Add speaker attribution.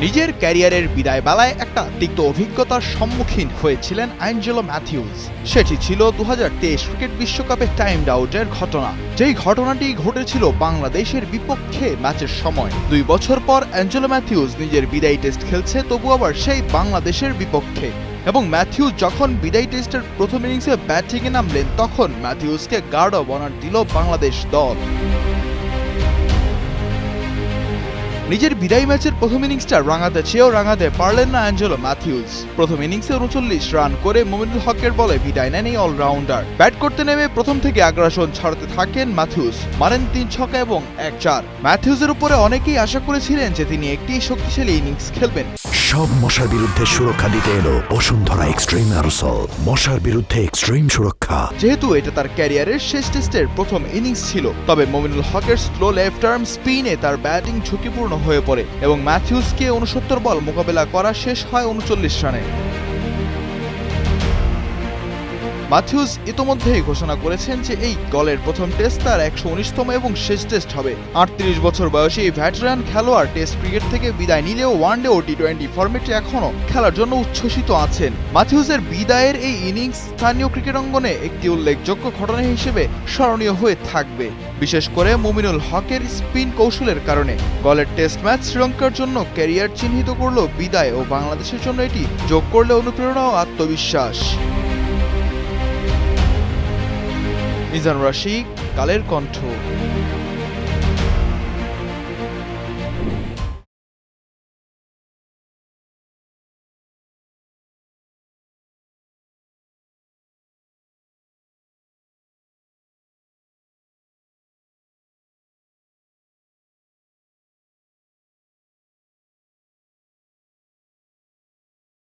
Speaker 1: নিজের ক্যারিয়ারের বিদায় বেলায় একটা তিক্ত অভিজ্ঞতার সম্মুখীন হয়েছিলেন অ্যাঞ্জেলো ম্যাথিউস। সেটি ছিল দু হাজার তেইশ ক্রিকেট বিশ্বকাপে টাইম আউটের ঘটনা। যেই ঘটনাটি ঘটেছিল বাংলাদেশের বিপক্ষে ম্যাচের সময়। দুই বছর পর অ্যাঞ্জেলো ম্যাথিউস নিজের বিদায়ী টেস্ট খেলছে, তবু আবার সেই বাংলাদেশের বিপক্ষে। এবং ম্যাথিউস যখন বিদায়ী টেস্টের প্রথম ইনিংসে ব্যাটিংয়ে নামলেন, তখন ম্যাথিউসকে গার্ড অব অনার দিল বাংলাদেশ দল। নিজের বিদায়ী ম্যাচের প্রথম ইনিংসটা রাঙাতে চেয়েও রাঙাতে পারলেন না অ্যাঞ্জেলো ম্যাথিউস। প্রথম ইনিংসে উনচল্লিশ রান করে মোমিনুল হকের বলে বিদায় নেন এই অলরাউন্ডার। ব্যাট করতে নেমে প্রথম থেকে আগ্রাসন ছাড়তে থাকেন ম্যাথিউস। মারেন তিন ছকা এবং এক চার। ম্যাথিউসের উপরে অনেকেই আশা করেছিলেন যে তিনি একটি শক্তিশালী ইনিংস খেলবেন।
Speaker 2: সব মশার বিরুদ্ধে সুরক্ষা দিতে এলো বসুন্ধরা এক্সট্রিম অ্যারোসল। মশার বিরুদ্ধে এক্সট্রিম সুরক্ষা।
Speaker 1: যেহেতু এটা তার ক্যারিয়ারের শেষ টেস্টের প্রথম ইনিংস ছিল, তবে মোমিনুল হকের স্লো লেফট আর্ম স্পিনে তার ব্যাটিং ঝুঁকিপূর্ণ হয়ে পড়ে এবং ম্যাথিউসকে উনসত্তর বল মোকাবেলা করা শেষ হয় উনচল্লিশ রানে। ম্যাথিউস ইতোমধ্যেই ঘোষণা করেছেন যে এই দলের প্রথম টেস্ট তার একশো উনিশতম এবং শেষ টেস্ট হবে। আটত্রিশ বছর বয়সী এই ভ্যাটেরান খেলোয়াড় টেস্ট ক্রিকেট থেকে বিদায় নিলেও ওয়ানডে ও টি টোয়েন্টি ফরম্যাটে এখনও খেলার জন্য উচ্ছ্বসিত আছেন। ম্যাথিউসের বিদায়ের এই ইনিংস স্থানীয় ক্রিকেট অঙ্গনে একটি উল্লেখযোগ্য ঘটনা হিসেবে স্মরণীয় হয়ে থাকবে। বিশেষ করে মুমিনুল হকের স্পিন কৌশলের কারণে। গলের টেস্ট ম্যাচ শ্রীলঙ্কার জন্য ক্যারিয়ার চিহ্নিত করল বিদায় ও বাংলাদেশের জন্য এটি যোগ করলে অনুপ্রেরণা ও আত্মবিশ্বাস। মিজান রাশিক কালের কণ্ঠ।